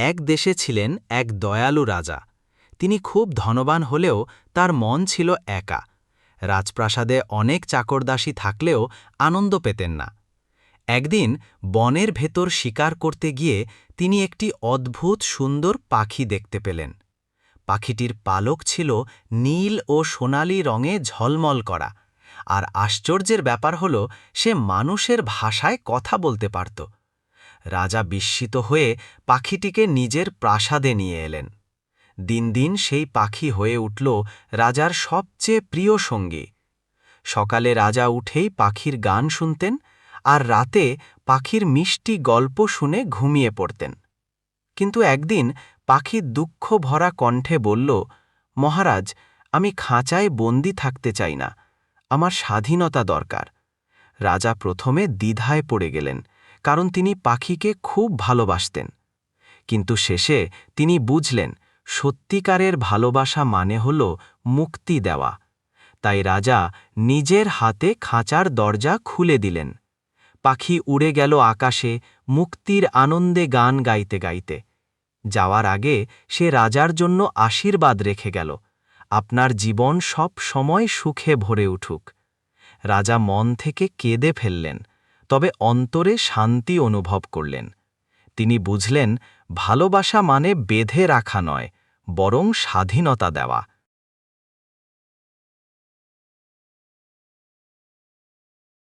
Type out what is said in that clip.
এক দেশে ছিলেন এক দয়ালু রাজা। তিনি খুব ধনবান হলেও তার মন ছিল একা। রাজপ্রাসাদে অনেক চাকরদাসী থাকলেও আনন্দ পেতেন না। একদিন বনের ভেতর শিকার করতে গিয়ে তিনি একটি অদ্ভুত সুন্দর পাখি দেখতে পেলেন। পাখিটির পালক ছিল নীল ও সোনালি রঙে ঝলমল করা, আর আশ্চর্যের ব্যাপার হল সে মানুষের ভাষায় কথা বলতে পারত। রাজা বিস্মিত হয়ে পাখিটিকে নিজের প্রাসাদে নিয়ে এলেন। দিন দিন সেই পাখি হয়ে উঠল রাজার সবচেয়ে প্রিয় সঙ্গী। সকালে রাজা উঠেই পাখির গান শুনতেন আর রাতে পাখির মিষ্টি গল্প শুনে ঘুমিয়ে পড়তেন। কিন্তু একদিন পাখি দুঃখ ভরা কণ্ঠে বলল, মহারাজ, আমি খাঁচায় বন্দি থাকতে চাই না, আমার স্বাধীনতা দরকার। রাজা প্রথমে দ্বিধায় পড়ে গেলেন। কারণ তিনি পাখিকে খুব ভালোবাসতেন। কিন্তু শেষে তিনি বুঝলেন, সত্যিকারের ভালোবাসা মানে হল মুক্তি দেওয়া। তাই রাজা নিজের হাতে খাঁচার দরজা খুলে দিলেন। পাখি উড়ে গেল আকাশে, মুক্তির আনন্দে গান গাইতে গাইতে। যাওয়ার আগে সে রাজার জন্য আশীর্বাদ রেখে গেল। আপনার জীবন সব সময় সুখে ভরে উঠুক। রাজা মন থেকে কেঁদে ফেললেন। তবে অন্তরে শান্তি অনুভব করলেন। তিনি বুঝলেন, ভালোবাসা মানে বেঁধে রাখা নয়, বরং স্বাধীনতা দেওয়া।